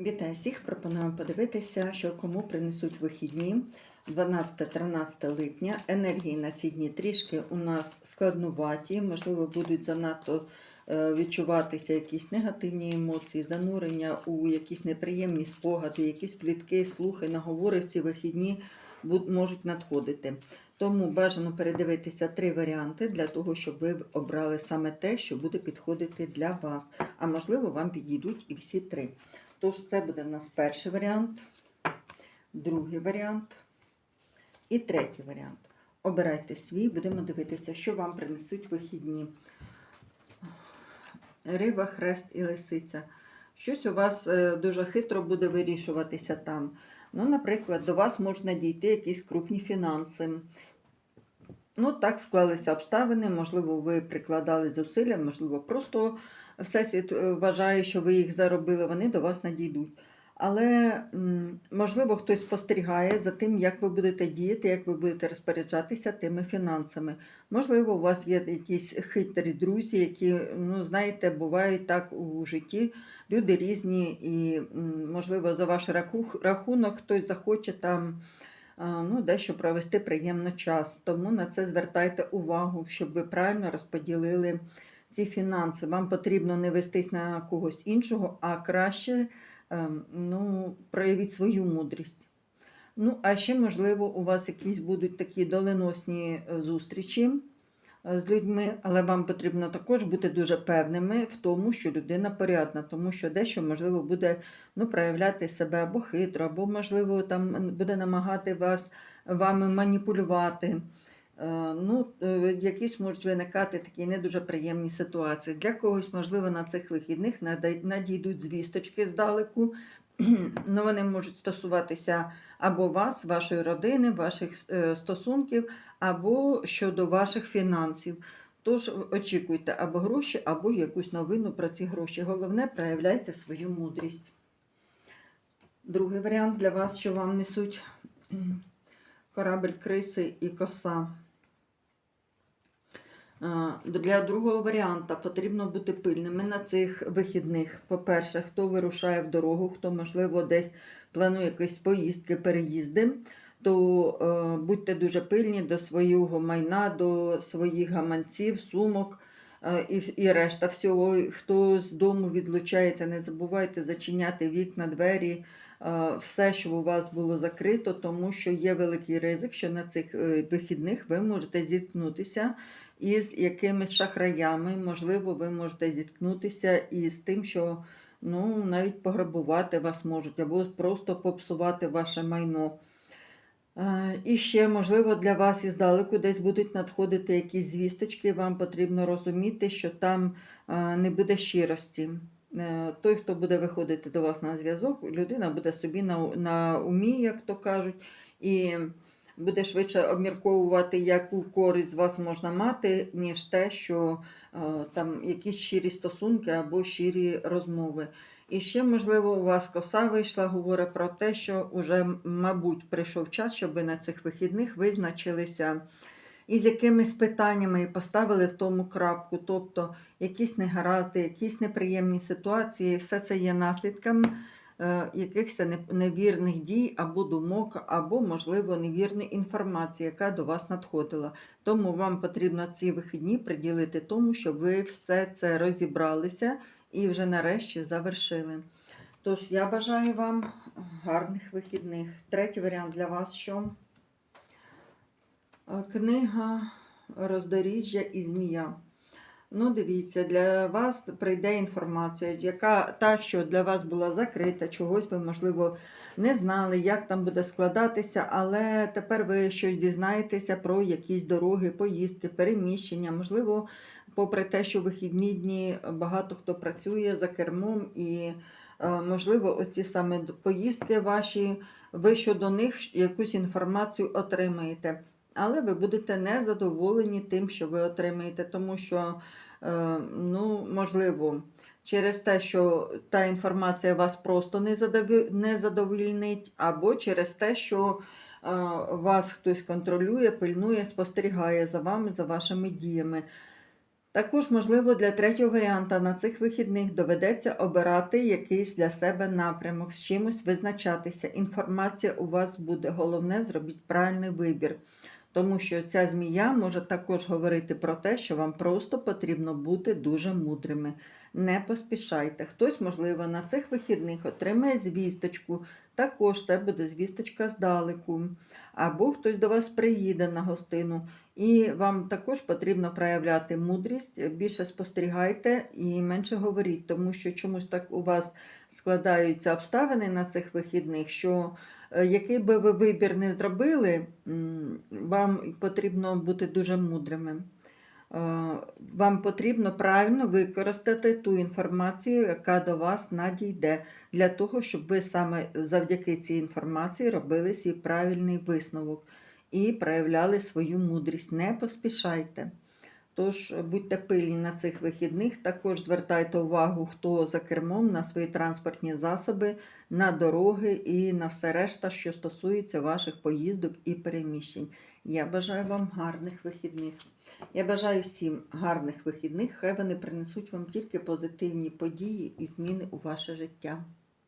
Вітаю всіх! Пропоную подивитися, що кому принесуть вихідні 12-13 липня. Енергії на ці дні трішки у нас складнуваті, можливо, будуть занадто е, відчуватися якісь негативні емоції, занурення у якісь неприємні спогади, якісь плітки, слухи, наговори в ці вихідні можуть надходити. Тому бажано передивитися три варіанти для того, щоб ви обрали саме те, що буде підходити для вас. А можливо, вам підійдуть і всі три. Тож, це буде в нас перший варіант, другий варіант і третій варіант. Обирайте свій, будемо дивитися, що вам принесуть вихідні. Риба, хрест і лисиця. Щось у вас е, дуже хитро буде вирішуватися там. Ну, наприклад, до вас можна дійти якісь крупні фінанси. Ну, так склалися обставини, можливо, ви прикладали зусилля, можливо, просто Всесвіт е, вважає, що ви їх заробили, вони до вас надійдуть. Але, можливо, хтось спостерігає за тим, як ви будете діяти, як ви будете розпоряджатися тими фінансами. Можливо, у вас є якісь хитрі друзі, які, ну, знаєте, бувають так у житті. Люди різні, і, можливо, за ваш рахунок хтось захоче там ну, дещо провести приємно час. Тому на це звертайте увагу, щоб ви правильно розподілили ці фінанси. Вам потрібно не вестись на когось іншого, а краще ем, ну, проявіть свою мудрість. Ну, а ще, можливо, у вас якісь будуть такі доленосні е, зустрічі е, з людьми, але вам потрібно також бути дуже певними в тому, що людина порядна, тому що дещо, можливо, буде ну, проявляти себе або хитро, або, можливо, там буде намагати вас вами маніпулювати. Е, Ну, е, якісь можуть виникати такі не дуже приємні ситуації. Для когось, можливо, на цих вихідних надійдуть звісточки здалеку. Ну, вони можуть стосуватися або вас, вашої родини, ваших е, стосунків, або щодо ваших фінансів. Тож очікуйте або гроші, або якусь новину про ці гроші. Головне, проявляйте свою мудрість. Другий варіант для вас, що вам несуть корабель криси і коса. А, Для другого варіанта потрібно бути пильними на цих вихідних. По-перше, хто вирушає в дорогу, хто, можливо, десь планує якісь поїздки, переїзди, то е, будьте дуже пильні до свого майна, до своїх гаманців, сумок е, і, і решта всього. Хто з дому відлучається, не забувайте зачиняти вікна, двері, е, все, що у вас було закрито, тому що є великий ризик, що на цих е, вихідних ви можете зіткнутися із якимись шахраями. Можливо, ви можете зіткнутися із тим, що ну, навіть пограбувати вас можуть, або просто попсувати ваше майно. І ще, можливо, для вас іздалеку десь будуть надходити якісь звісточки, вам потрібно розуміти, що там не буде щирості. Е, Той, хто буде виходити до вас на зв'язок, людина буде собі на, на умі, як то кажуть, і буде швидше обмірковувати, яку користь з вас можна мати, ніж те, що е, там якісь щирі стосунки або щирі розмови. І ще, можливо, у вас коса вийшла, говорить про те, що вже, мабуть, прийшов час, щоб ви на цих вихідних визначилися із якимись питаннями і поставили в тому крапку. Тобто якісь негаразди, якісь неприємні ситуації, все це є наслідками якихось не- невірних дій або думок, або, можливо, невірної інформації, яка до вас надходила. Тому вам потрібно ці вихідні приділити тому, щоб ви все це розібралися і вже нарешті завершили. Тож я бажаю вам гарних вихідних. Третій варіант для вас що? Е, Книга Роздоріжжя і змія. Ну, дивіться, для вас прийде інформація, яка та, що для вас була закрита, чогось ви, можливо, не знали, як там буде складатися, але тепер ви щось дізнаєтеся про якісь дороги, поїздки, переміщення. Можливо, попри те, що вихідні дні багато хто працює за кермом, і, е, можливо, оці саме поїздки ваші, ви щодо них якусь інформацію отримаєте. Але ви будете незадоволені тим, що ви отримаєте, тому що, е, ну, можливо, через те, що та інформація вас просто не задові- не задовольнить, або через те, що е, вас хтось контролює, пильнує, спостерігає за вами, за вашими діями. Також, можливо, для третього варіанта на цих вихідних доведеться обирати якийсь для себе напрямок, з чимось визначатися. Інформація у вас буде. Головне, зробіть правильний вибір. Тому що ця змія може також говорити про те, що вам просто потрібно бути дуже мудрими. Не поспішайте. Хтось, можливо, на цих вихідних отримає звісточку. Також це буде звісточка здалеку. Або хтось до вас приїде на гостину. І вам також потрібно проявляти мудрість, більше спостерігайте і менше говоріть, тому що чомусь так у вас складаються обставини на цих вихідних, що який би ви вибір не зробили, вам потрібно бути дуже мудрими. Е, Вам потрібно правильно використати ту інформацію, яка до вас надійде, для того, щоб ви саме завдяки цій інформації робили свій правильний висновок і проявляли свою мудрість. Не поспішайте. Тож будьте пильні на цих вихідних. Також звертайте увагу, хто за кермом на свої транспортні засоби, на дороги і на все решта, що стосується ваших поїздок і переміщень. Я бажаю вам гарних вихідних. Я бажаю всім гарних вихідних. Хай вони принесуть вам тільки позитивні події і зміни у ваше життя.